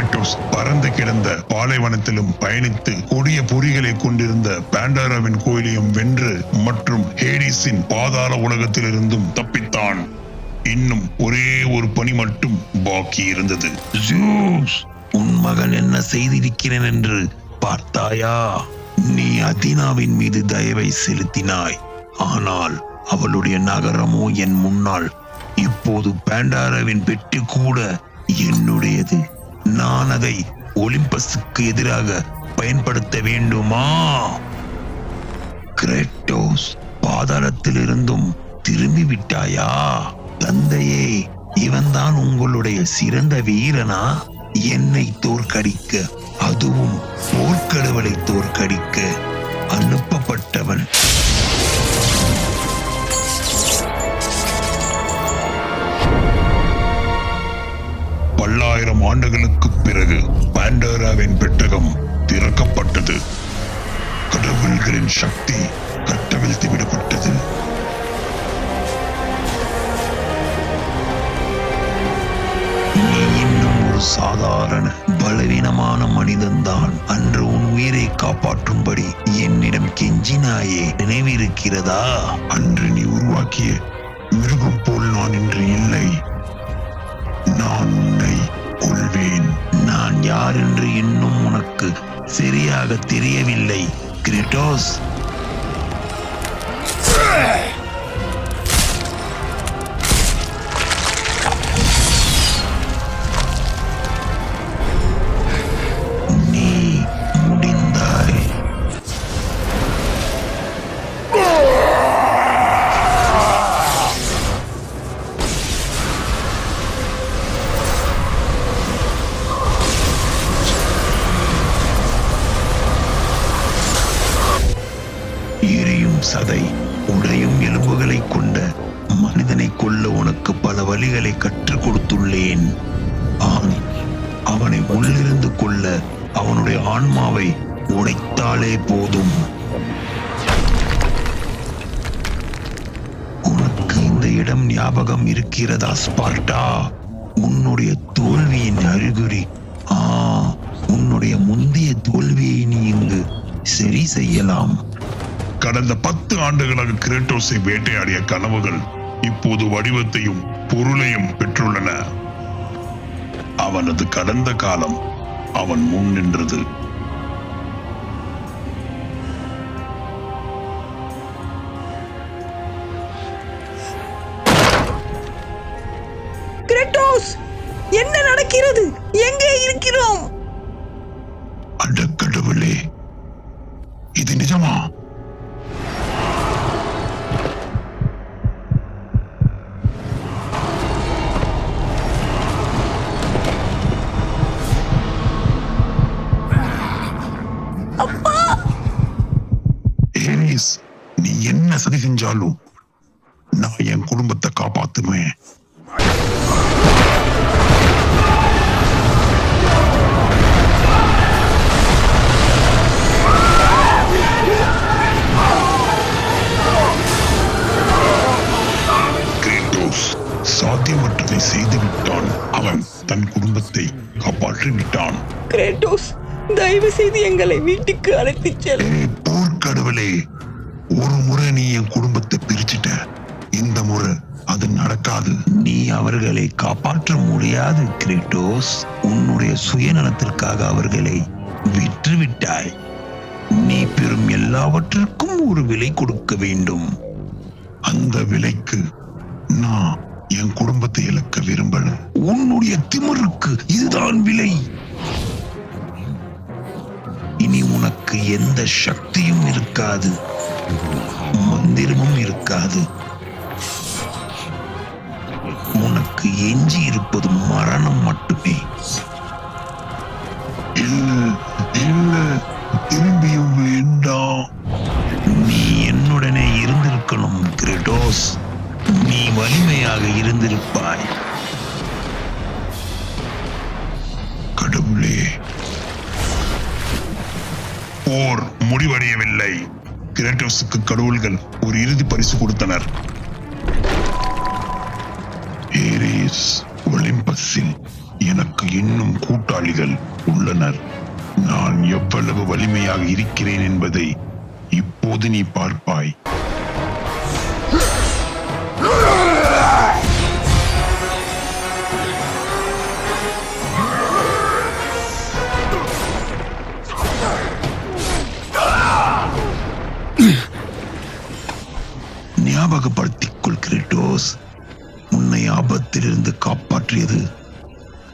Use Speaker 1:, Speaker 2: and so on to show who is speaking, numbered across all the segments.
Speaker 1: Kratos பறந்து கிடந்த பாலைவனத்திலும் பயணித்து கொடிய பொறிகளை கொண்டிருந்த பாண்டாராவின் கோயிலையும் வென்று மற்றும் ஹேடிஸின் பாதாள உலகத்திலிருந்தும் தப்பித்தான். இன்னும் ஒரே ஒரு பணி மட்டும் பாக்கி இருந்தது.
Speaker 2: உன் மகன் என்ன செய்திருக்கிறேன் என்று பார்த்தாயா? நீ அதினாவின் மீது தயவை செலுத்தினாய். ஆனால் அவளுடைய நகரமோ என் முன்னால். இப்போது பாண்டாராவின் பெட்டி கூட என்னுடையது. நான் அதை ஒலிம்பஸுக்கு எதிராக பயன்படுத்த வேண்டுமா? கிரேட்டோஸ் பாதாளத்திலிருந்தும் திரும்பி விட்டாயா தந்தையே இவன்தான் உங்களுடைய சிறந்த வீரனா? என்னை தோற்கடிக்க அதுவும் போர்க்கடவுளை தோற்கடிக்க அனுப்பப்பட்டவன்.
Speaker 1: பல்லாயிரம் ஆண்டுகளுக்கு பிறகு பாண்டோராவின் பெட்டகம் திறக்கப்பட்டது. கடவுள்களின் சக்தி கட்டவிழ்த்து விடப்பட்டது
Speaker 2: நீ இன்னும் ஒரு சாதாரண பலவீனமான மனிதன்தான் அன்று உன் உயிரை காப்பாற்றும்படி என்னிடம் கெஞ்சினாயே. நினைவிருக்கிறதா?
Speaker 1: அன்று நீ உருவாக்கிய மிருகம் போல் நான் இன்று இல்லை. நான் உன்னை கொள்வேன்
Speaker 2: நான் யார் என்று இன்னும் உனக்கு சரியாக தெரியவில்லை. கிரிட்டோஸ் உள்ளிருந்து கொள்ள அவனுடைய ஆன்மாவை உடைத்தாலே போதும். உனக்கு இந்த இடம் ஞாபகம் இருக்கிறதா ஸ்பார்ட்டா? உன்னுடைய தோல்வியின் அறிகுறி. ஆ உன்னுடைய முந்தைய தோல்வியை நீ இங்கு சரி செய்யலாம்.
Speaker 1: கடந்த பத்து ஆண்டுகளாக கிரேட்டோஸை வேட்டையாடிய கனவுகள் இப்போது வடிவத்தையும் பொருளையும் பெற்றுள்ளன. அவனது கடந்த காலம் அவன் முன் நின்றது.
Speaker 3: என்ன நடக்கிறது? எங்கே இருக்கிறோம்?
Speaker 1: நீ என்ன சதி செஞ்சாலும் நான் என் குடும்பத்தை காப்பாத்துவேன். கிரேட்டோஸ் சாத்தியமற்றதை செய்து விட்டான் அவன் தன் குடும்பத்தை காப்பாற்றி விட்டான்
Speaker 3: கிரேட்டோஸ் தயவு செய்து எங்களை வீட்டுக்கு அழைத்துச் செல்.
Speaker 1: போர்க்கடவுளே ஒரு முறை நீ என் குடும்பத்தை பிரிச்சுட்ட. இந்த முறை அது நடக்காது.
Speaker 2: நீ அவர்களை காப்பாற்ற முடியாது கிரேட்டோஸ். உன்னுடைய சுயநலத்திற்காக அவர்களை விற்று விட்டாய் நீ பெறும் எல்லாவற்றிற்கும் ஒரு விலை கொடுக்க வேண்டும்.
Speaker 1: அந்த விலைக்கு நான் என் குடும்பத்தை இழக்க விரும்பல.
Speaker 2: உன்னுடைய திமிருக்கு இதுதான் விலை. இனி உனக்கு எந்த சக்தியும் இருக்காது. மந்திரமும் இருக்காது. உனக்கு எஞ்சி இருப்பது மரணம் மட்டுமே.
Speaker 1: இல்ல திரும்பியும் வேண்டாம்
Speaker 2: நீ என்னுடனே இருந்திருக்கணும் கிரெடோஸ். நீ வலிமையாக இருந்திருப்பாய்.
Speaker 1: கடவுளே. போர் முடிவடையவில்லை. கிரேட்டோஸுக்கு கடவுள்கள் ஒரு இறுதி பரிசு கொடுத்தனர். ஏரேஸ் ஒலிம்பஸில் எனக்கு இன்னும் கூட்டாளிகள் உள்ளனர். நான் எவ்வளவு வலிமையாக இருக்கிறேன் என்பதை இப்போது நீ பார்ப்பாய்.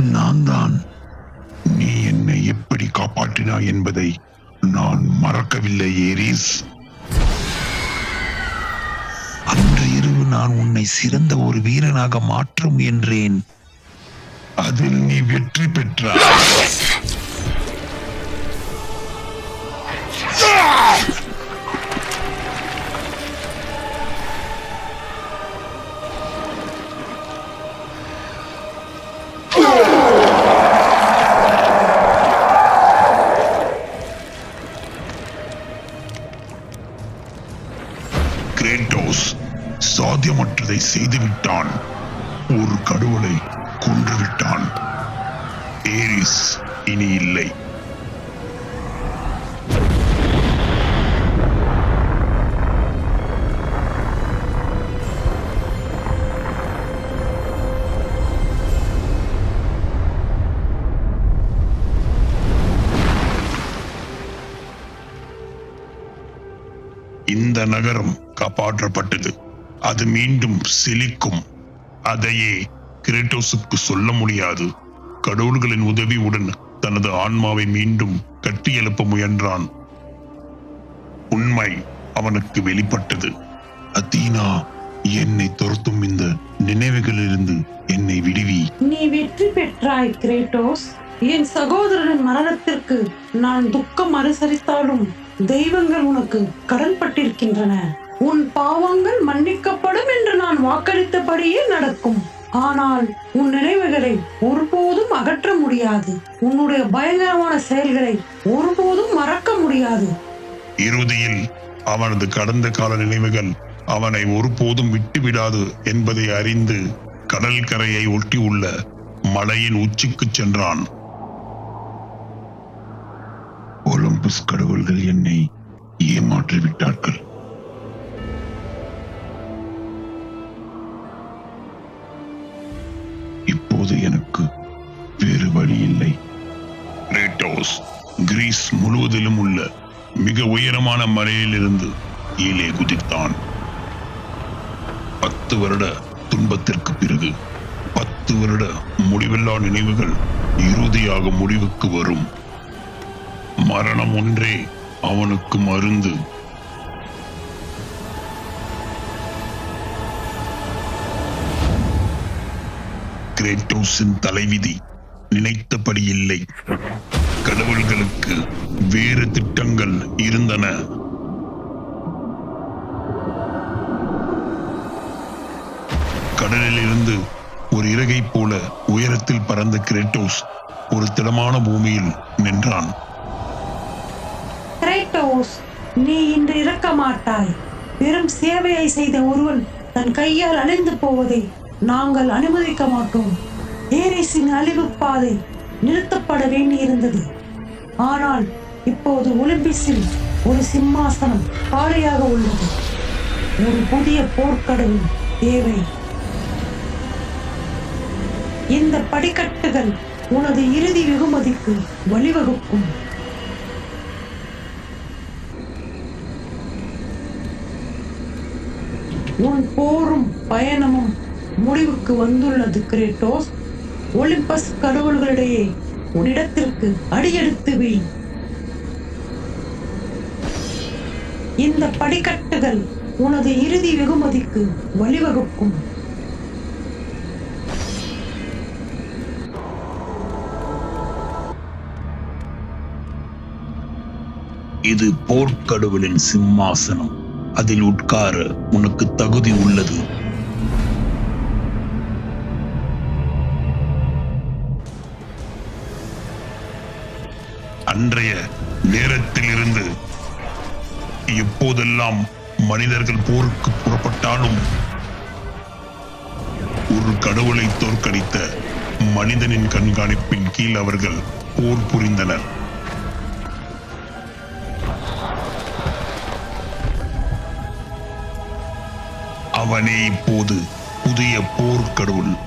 Speaker 2: நான் தான்
Speaker 1: நீ என்னை எப்படி காப்பாற்றினாய் என்பதை நான் மறக்கவில்லை ஏரிஸ்.
Speaker 2: அன்று இரவு நான் உன்னை சிறந்த ஒரு வீரனாக மாற்ற முயன்றேன்.
Speaker 1: அதில் நீ வெற்றி பெற்றாய். கிரேட்டோஸ் சாத்தியமற்றதை செய்துவிட்டான். ஒரு கடவுளை கொன்றுவிட்டான். ஏரிஸ் இனி இல்லை. இந்த நகரம் காப்பாற்றப்பட்டது. அது மீண்டும் செழிக்கும் அதையே கிரேட்டோஸுக்கு சொல்ல முடியாது. கடவுள்களின் உதவியுடன் தனது ஆன்மாவை மீண்டும் கட்டி எழுப்ப முயன்றான். உண்மை அவனுக்கு வெளிப்பட்டது. அதீனா என்னை துரத்தும் இந்த நினைவுகளிலிருந்து என்னை விடுவி.
Speaker 4: நீ வெற்றி பெற்றாய் கிரேட்டோஸ். என் சகோதரனின் மரணத்திற்கு நான் துக்கம் அனுசரித்தாலும் தெய்வங்கள் உனக்கு கடன்பட்டிருக்கின்றன உன் பாவங்கள் மன்னிக்கப்படும் என்று நான் வாக்களித்தபடியே நடக்கும். ஆனால் உன் நினைவுகளை ஒருபோதும் அகற்ற முடியாது. உன்னுடைய பயங்கரமான செயல்களை ஒருபோதும் மறக்க முடியாது.
Speaker 1: இறுதியில் அவனது கடந்த கால நினைவுகள் அவனை ஒருபோதும் விட்டுவிடாது என்பதை அறிந்து கடல் கரையை ஒட்டியுள்ள மலையின் உச்சிக்கு சென்றான். ஒலிம்பஸ் கடவுள்கள் என்னை ஏமாற்றி விட்டார்கள் இப்போது எனக்கு வேறு வழி இல்லை. ரேட்டோஸ் கிரீஸ் முழுவதிலும் உள்ள மிக உயரமான மலையிலிருந்து கீழே குதித்தான். பத்து வருட துன்பத்திற்கு பிறகு பத்து வருட முடிவில்லா நினைவுகள் இறுதியாக முடிவுக்கு வரும். மரணம் ஒன்றே அவனுக்கு மருந்து. கிரேட்டோஸின் தலைவிதி நினைத்தபடி இல்லை. கடவுள்களுக்கு வேறு திட்டங்கள் இருந்தன. கடலில் இருந்து ஒரு இறகை போல உயரத்தில் பறந்த கிரேட்டோஸ் ஒரு திடமான பூமியில் நின்றான்.
Speaker 4: நீ இன்று இறக்க மாட்டாய் பெரும் சேவையை செய்த ஒருவன் தன் கையால் அழிந்து போவதை நாங்கள் அனுமதிக்க மாட்டோம். ஏரிஸின் அழிவு பாதை நிறுத்தப்பட வேண்டியிருந்தது. ஆனால் இப்போது ஒலிம்பிக்ஸில் ஒரு சிம்மாசனம் காலியாக உள்ளது. ஒரு புதிய போர்க்கடவுள் தேவை. இந்த படிக்கட்டுகள் உனது இறுதி வெகுமதிக்கு வழிவகுக்கும். உன் போரும் பயணமும் முடிவுக்கு வந்துள்ளது கிரேட்டோஸ். ஒலிம்பஸ் கடவுள்களிடையே உன்னிடத்திற்கு அடியெடுத்து வை. இந்த படிக்கட்டுகள் உனது இறுதி வெகுமதிக்கு வழிவகுக்கும்.
Speaker 2: இது போர்க்கடவுளின் சிம்மாசனம். அதில் உட்கார உனக்கு தகுதி உள்ளது.
Speaker 1: அன்றைய நேரத்தில் இருந்து எப்போதெல்லாம் மனிதர்கள் போருக்கு புறப்பட்டாலும் ஒரு கடவுளை தோற்கடித்த மனிதனின் கண்காணிப்பின் கீழ் அவர்கள் போர் புரிந்தனர். அவனே இப்போது புதிய போர்க்கடவுள்.